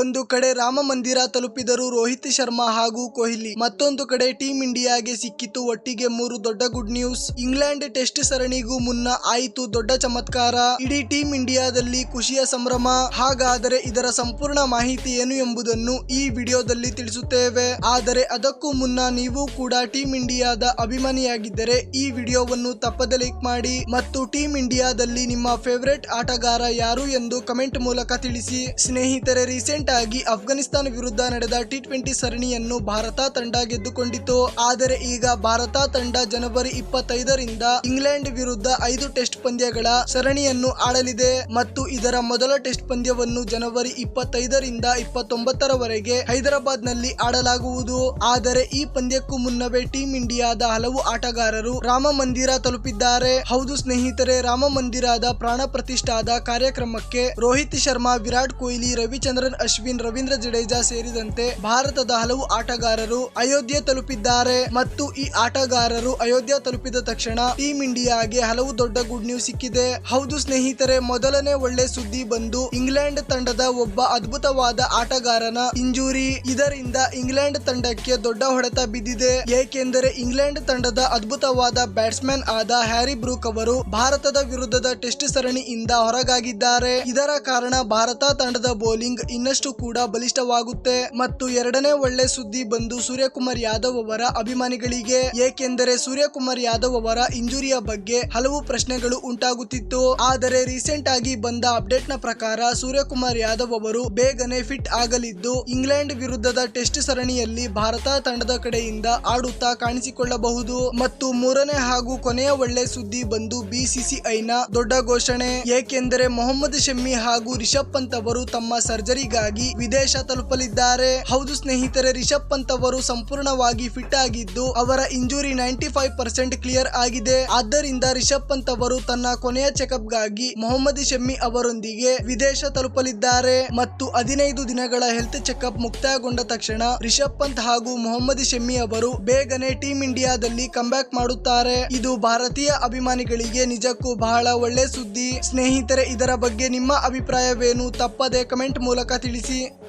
ಒಂದು ಕಡೆ ರಾಮ ಮಂದಿರ ತಲುಪಿದರು ರೋಹಿತ್ ಶರ್ಮಾ ಹಾಗೂ ಕೊಹ್ಲಿ, ಮತ್ತೊಂದು ಕಡೆ ಟೀಂ ಇಂಡಿಯಾಗೆ ಸಿಕ್ಕಿತು ಒಟ್ಟಿಗೆ ಮೂರು ದೊಡ್ಡ ಗುಡ್ ನ್ಯೂಸ್. ಇಂಗ್ಲೆಂಡ್ ಟೆಸ್ಟ್ ಸರಣಿಗೂ ಮುನ್ನ ಆಯಿತು ದೊಡ್ಡ ಚಮತ್ಕಾರ. ಇಡೀ ಟೀಂ ಇಂಡಿಯಾದಲ್ಲಿ ಖುಷಿಯ ಸಂಭ್ರಮ. ಹಾಗಾದರೆ ಇದರ ಸಂಪೂರ್ಣ ಮಾಹಿತಿ ಏನು ಎಂಬುದನ್ನು ಈ ವಿಡಿಯೋದಲ್ಲಿ ತಿಳಿಸುತ್ತೇವೆ. ಆದರೆ ಅದಕ್ಕೂ ಮುನ್ನ ನೀವು ಕೂಡ ಟೀಂ ಇಂಡಿಯಾದ ಅಭಿಮಾನಿಯಾಗಿದ್ದರೆ ಈ ವಿಡಿಯೋವನ್ನು ತಪ್ಪದೆ ಲೈಕ್ ಮಾಡಿ ಮತ್ತು ಟೀಂ ಇಂಡಿಯಾದಲ್ಲಿ ನಿಮ್ಮ ಫೇವರೆಟ್ ಆಟಗಾರ ಯಾರು ಎಂದು ಕಮೆಂಟ್ ಮೂಲಕ ತಿಳಿಸಿ. ಸ್ನೇಹಿತರೆ, ರೀಸೆಂಟ್ ಆಗಿ ಅಫ್ಘಾನಿಸ್ತಾನ ವಿರುದ್ಧ ನಡೆದ ಟಿ ಟ್ವೆಂಟಿ ಸರಣಿಯನ್ನು ಭಾರತ ತಂಡ ಗೆದ್ದುಕೊಂಡಿತು ಆದರೆ ಈಗ ಭಾರತ ತಂಡ ಜನವರಿ ಇಪ್ಪತ್ತೈದರಿಂದ ಇಂಗ್ಲೆಂಡ್ ವಿರುದ್ಧ ಐದು ಟೆಸ್ಟ್ ಪಂದ್ಯಗಳ ಸರಣಿಯನ್ನು ಆಡಲಿದೆ. ಮತ್ತು ಇದರ ಮೊದಲ ಟೆಸ್ಟ್ ಪಂದ್ಯವನ್ನು ಜನವರಿ ಇಪ್ಪತ್ತೈದರಿಂದ ಇಪ್ಪತ್ತೊಂಬತ್ತರವರೆಗೆ ಹೈದರಾಬಾದ್ನಲ್ಲಿ ಆಡಲಾಗುವುದು. ಆದರೆ ಈ ಪಂದ್ಯಕ್ಕೂ ಮುನ್ನವೇ ಟೀಂ ಇಂಡಿಯಾದ ಹಲವು ಆಟಗಾರರು ರಾಮ ಮಂದಿರ ತಲುಪಿದ್ದಾರೆ. ಹೌದು ಸ್ನೇಹಿತರೆ, ರಾಮ ಮಂದಿರದ ಪ್ರಾಣ ಪ್ರತಿಷ್ಠಾದ ಕಾರ್ಯಕ್ರಮಕ್ಕೆ ರೋಹಿತ್ ಶರ್ಮಾ, ವಿರಾಟ್ ಕೊಹ್ಲಿ, ರವಿಚಂದ್ರನ್ ರವೀಂದ್ರ ಜಡೇಜಾ ಸೇರಿದಂತೆ ಭಾರತದ ಹಲವು ಆಟಗಾರರು ಅಯೋಧ್ಯೆ ತಲುಪಿದ್ದಾರೆ ಮತ್ತು ಈ ಆಟಗಾರರು ಅಯೋಧ್ಯೆ ತಲುಪಿದ ತಕ್ಷಣ ಟೀಂ ಇಂಡಿಯಾಗೆ ಹಲವು ದೊಡ್ಡ ಗುಡ್ ನ್ಯೂಸ್ ಸಿಕ್ಕಿದೆ. ಹೌದು ಸ್ನೇಹಿತರೆ, ಮೊದಲನೇ ಒಳ್ಳೆ ಸುದ್ದಿ ಬಂದು ಇಂಗ್ಲೆಂಡ್ ತಂಡದ ಒಬ್ಬ ಅದ್ಭುತವಾದ ಆಟಗಾರನ ಇಂಜುರಿ. ಇದರಿಂದ ಇಂಗ್ಲೆಂಡ್ ತಂಡಕ್ಕೆ ದೊಡ್ಡ ಹೊಡೆತ ಬಿದ್ದಿದೆ. ಏಕೆಂದರೆ ಇಂಗ್ಲೆಂಡ್ ತಂಡದ ಅದ್ಭುತವಾದ ಬ್ಯಾಟ್ಸ್ಮನ್ ಆದ ಹ್ಯಾರಿ ಬ್ರೂಕ್ ಅವರು ಭಾರತದ ವಿರುದ್ಧದ ಟೆಸ್ಟ್ ಸರಣಿಯಿಂದ ಹೊರಗಾಗಿದ್ದಾರೆ. ಇದರ ಕಾರಣ ಭಾರತ ತಂಡದ ಬೌಲಿಂಗ್ ಇನ್ನಷ್ಟು ಕೂಡ ಬಲಿಷ್ಠವಾಗುತ್ತೆ. ಮತ್ತು ಎರಡನೇ ಒಳ್ಳೆ ಸುದ್ದಿ ಬಂದು ಸೂರ್ಯಕುಮಾರ್ ಯಾದವ್ ಅವರ ಅಭಿಮಾನಿಗಳಿಗೆ. ಏಕೆಂದರೆ ಸೂರ್ಯಕುಮಾರ್ ಯಾದವ್ ಅವರ ಇಂಜುರಿಯ ಬಗ್ಗೆ ಹಲವು ಪ್ರಶ್ನೆಗಳು ಉಂಟಾಗುತ್ತಿತ್ತು. ಆದರೆ ರೀಸೆಂಟ್ ಆಗಿ ಬಂದ ಅಪ್ಡೇಟ್ನ ಪ್ರಕಾರ ಸೂರ್ಯಕುಮಾರ್ ಯಾದವ್ ಅವರು ಬೇಗನೆ ಫಿಟ್ ಆಗಲಿದ್ದು, ಇಂಗ್ಲೆಂಡ್ ವಿರುದ್ಧದ ಟೆಸ್ಟ್ ಸರಣಿಯಲ್ಲಿ ಭಾರತ ತಂಡದ ಕಡೆಯಿಂದ ಆಡುತ್ತಾ ಕಾಣಿಸಿಕೊಳ್ಳಬಹುದು. ಮತ್ತು ಮೂರನೇ ಹಾಗೂ ಕೊನೆಯ ಒಳ್ಳೆ ಸುದ್ದಿ ಬಂದು ಬಿಸಿಸಿಐನ ದೊಡ್ಡ ಘೋಷಣೆ. ಏಕೆಂದರೆ ಮೊಹಮ್ಮದ್ ಶಮ್ಮಿ ಹಾಗೂ ರಿಷಬ್ ಪಂತ್ ಅವರು ತಮ್ಮ ಸರ್ಜರಿಗಾಗಿ ವಿದೇಶ ತಲುಪಲಿದ್ದಾರೆ. ಹೌದು ಸ್ನೇಹಿತರೆ, ರಿಷಬ್ ಪಂತ್ ಅವರು ಸಂಪೂರ್ಣವಾಗಿ ಫಿಟ್ ಆಗಿದ್ದು ಅವರ injury ninety five percent clear ಆಗಿದೆ. ಆದ್ದರಿಂದ ರಿಷಬ್ ಪಂತ್ ಅವರು ತನ್ನ ಕೊನೆಯ ಚೆಕಪ್ಗಾಗಿ ಮೊಹಮ್ಮದ್ ಶಮ್ಮಿ ಅವರೊಂದಿಗೆ ವಿದೇಶ ತಲುಪಲಿದ್ದಾರೆ. ಮತ್ತು ಹದಿನೈದು ದಿನಗಳ ಹೆಲ್ತ್ ಚೆಕಪ್ ಮುಕ್ತಾಯಗೊಂಡ ತಕ್ಷಣ ರಿಷಬ್ ಪಂತ್ ಹಾಗೂ ಮೊಹಮ್ಮದ್ ಶಮ್ಮಿ ಅವರು ಬೇಗನೆ ಟೀಮ್ ಇಂಡಿಯಾದಲ್ಲಿ ಕಂಬ್ಯಾಕ್ ಮಾಡುತ್ತಾರೆ. ಇದು ಭಾರತೀಯ ಅಭಿಮಾನಿಗಳಿಗೆ ನಿಜಕ್ಕೂ ಬಹಳ ಒಳ್ಳೆ ಸುದ್ದಿ. ಸ್ನೇಹಿತರೆ, ಇದರ ಬಗ್ಗೆ ನಿಮ್ಮ ಅಭಿಪ್ರಾಯವೇನು? ತಪ್ಪದೆ ಕಮೆಂಟ್ ಮೂಲಕ ತಿಳಿಸಿ. ಗೆಲ್ಲಿಸಿ